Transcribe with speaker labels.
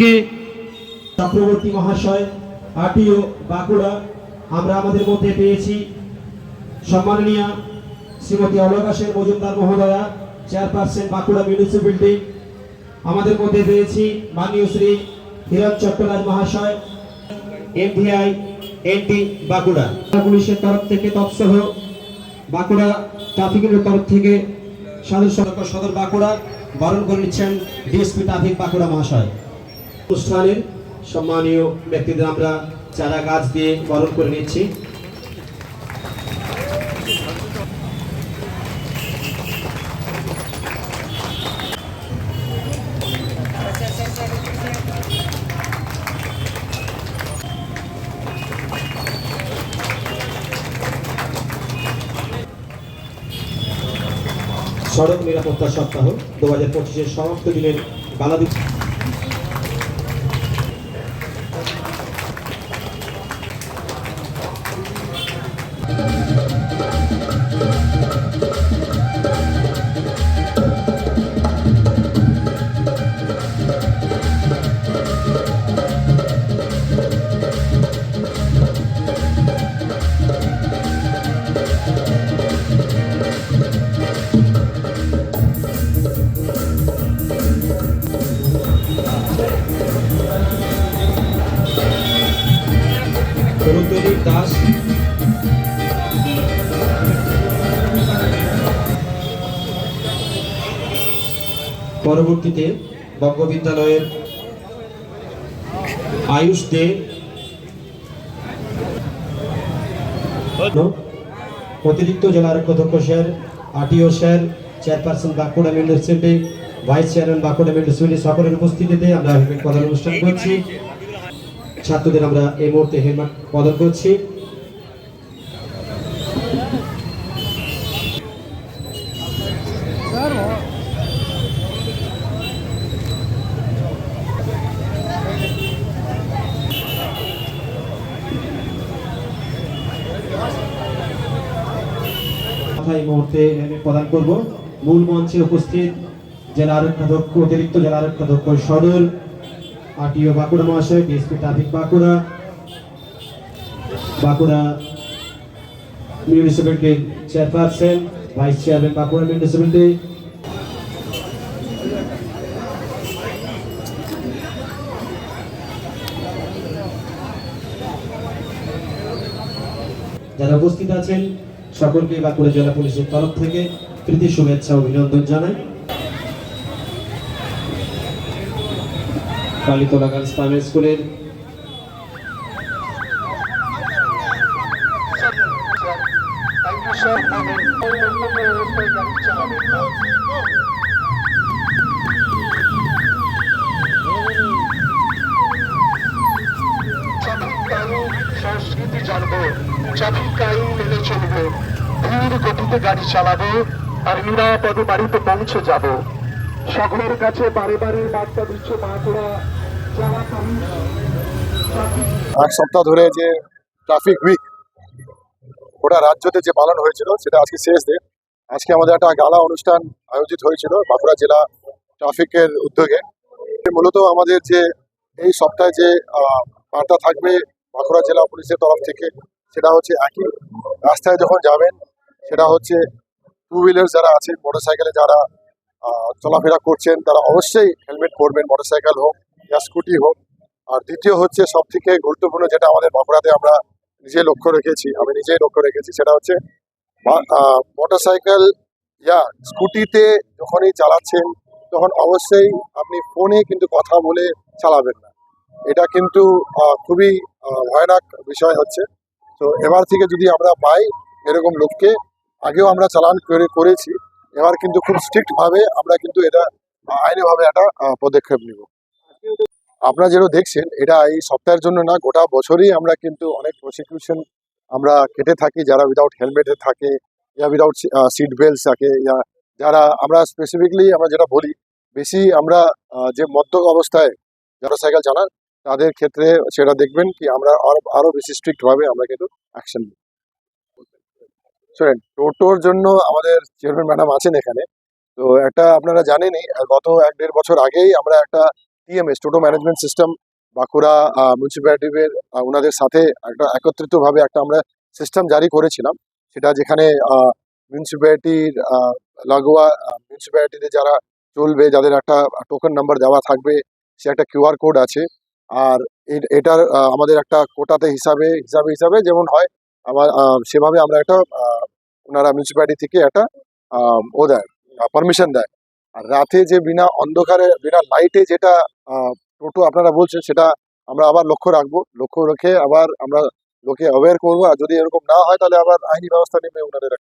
Speaker 1: কে
Speaker 2: চক্রবর্তী মহাশয়, আরটিও বাঁকুড়া, আমরা আমাদের মধ্যে পেয়েছি সম্মাননীয় শ্রীমতী অলকা সেন মজুমদার মহোদয়া, চেয়ারপারসন বাঁকুড়া মিউনিসিপ্যালিটি আমাদের মধ্যে পেয়েছি মাননীয় শ্রী হিরণ চট্টরাজ মহাশয়, এমভিআই, এনটি বাঁকুড়া। পুলিশের তরফ থেকে তৎসহ বাঁকুড়া ট্রাফিকের তরফ থেকে সদর সদর বাঁকুড়া, বরণ করে নিচ্ছেন ডিএসপি ট্রাফিক বাঁকুড়া মহাশয়। অনুষ্ঠানের সম্মানীয় ব্যক্তিদের আমরা চারা গাছ দিয়ে বরণ করে নিচ্ছি। সড়ক নিরাপত্তা সপ্তাহ দু হাজার পঁচিশের সমাপ্ত দিনের বাংলাদেশ তরুণদীপ দাস। পরবর্তীতে বঙ্গবিদ্যালয়ের আয়ুষ দে। অতিরিক্ত জেলার অধ্যক্ষ sir, RTO sir, chairperson Bankura municipality vice chairman Bankura municipality সকলের উপস্থিতিতে আমরা প্রদান অনুষ্ঠান করছি। ছাত্রদের আমরা এই মুহূর্তে হেলমেট প্রদান করছি। এই মুহূর্তে প্রদান করব। মূল মঞ্চে উপস্থিত জেলা আরক্ষাধ্যক্ষ অতিরিক্ত জেলা আরক্ষাধ্যক্ষ সদর আরটিও বাঁকুড়া মহাশয় DSP traffic Bankura. Bankura মিউনিসিপ্যালিটির chairperson, vice chairman Bankura municipality. যারা উপস্থিত আছেন, সকলকে বাঁকুড়া জেলা পুলিশের তরফ থেকে প্রীতি, শুভেচ্ছা, অভিনন্দন জানাই। কালীতলা গার্লস প্রাইমারি স্কুলের
Speaker 3: গাড়ি চালাবো আর নিরাপদে বাড়িতে পৌঁছে যাব। সকলের কাছে বারে বারে বার্তা দিচ্ছে
Speaker 4: এক সপ্তাহ ধরে যে ট্রাফিক উইক গোটা রাজ্যতে যে পালন হয়েছিল, সেটা আজকে শেষ দিন আজকে আমাদের একটা গালা অনুষ্ঠান আয়োজিত হয়েছিল বাঁকুড়া জেলা ট্রাফিকের উদ্যোগে। মূলত আমাদের যে এই সপ্তাহে যে বার্তা থাকবে বাঁকুড়া জেলা পুলিশের তরফ থেকে, সেটা হচ্ছে একই। রাস্তায় যখন যাবেন, সেটা হচ্ছে টু হুইলার যারা আছে মোটরসাইকেলে যারা চলাফেরা করছেন, তারা অবশ্যই হেলমেট পরবেন মোটরসাইকেল হোক, বা স্কুটি হোক। আর দ্বিতীয় হচ্ছে সব থেকে গুরুত্বপূর্ণ যেটা আমাদের বাঁকুড়াতে আমরা নিজে লক্ষ্য রেখেছি, আমি নিজেই লক্ষ্য রেখেছি, সেটা হচ্ছে মোটরসাইকেল ইয়া স্কুটিতে যখনই চালাচ্ছেন, তখন অবশ্যই আপনি ফোনে কিন্তু কথা বলে চালাবেন না। এটা কিন্তু খুবই ভয়ানক বিষয় হচ্ছে। তো এবার থেকে যদি আমরা পাই এরকম লোককে, আগেও আমরা চালান করে, করেছি। এবার কিন্তু খুব স্ট্রিক্ট ভাবে আমরা কিন্তু এটা আহ, আইনিভাবে একটা পদক্ষেপ নিব। আপনারা যেটা দেখছেন এটা এই সপ্তাহের জন্য না গোটা বছরই আমরা কিন্তু অনেক প্রসিকিউশন আমরা কেটে থাকি যারা উইদাউট হেলমেটে থাকে ইয়া উইদাউট সিট বেল্ট থাকে ইয়া যারা আমরা স্পেসিফিকলি আমরা যেটা বলি বেশি আমরা যে মদ্যক অবস্থায় যারা সাইকেল চালান তাদের ক্ষেত্রে সেটা দেখবেন কি আমরা আরও আরও বেশি স্ট্রিক্ট ভাবে আমরা কিন্তু অ্যাকশন নিই শোনেন টোটোর জন্য আমাদের চেয়ারম্যান ম্যাডাম আছেন এখানে। তো একটা আপনারা জানেনই গত এক দেড় বছর আগেই আমরা একটা TMS toto management system Bankura মিউনিসিপ্যালিটির ওনাদের সাথে একটা একত্রিতভাবে একটা আমরা সিস্টেম জারি করেছিলাম। সেটা যেখানে মিউনিসিপ্যালিটির লাগোয়া মিউনিসিপ্যালিটিতে যারা চলবে, যাদের একটা টোকেন নাম্বার দেওয়া থাকবে, সে একটা কিউআর কোড আছে। আর এটার আমাদের একটা কোটাতে হিসাবে হিসাবে হিসাবে যেমন হয়, আমার সেভাবে আমরা একটা ওনারা মিউনিসিপ্যালিটি থেকে একটা ও দেয় পারমিশন দেয়। আর রাতে যে বিনা অন্ধকারে, বিনা লাইটে যেটা টোটো আপনারা বলছেন সেটা আমরা আবার লক্ষ্য রাখব। লক্ষ্য রেখে আবার আমরা লোকে অ্যাওয়্যার করব। আর যদি এরকম না হয় তাহলে আবার আইনি ব্যবস্থা নেবে ওনাদের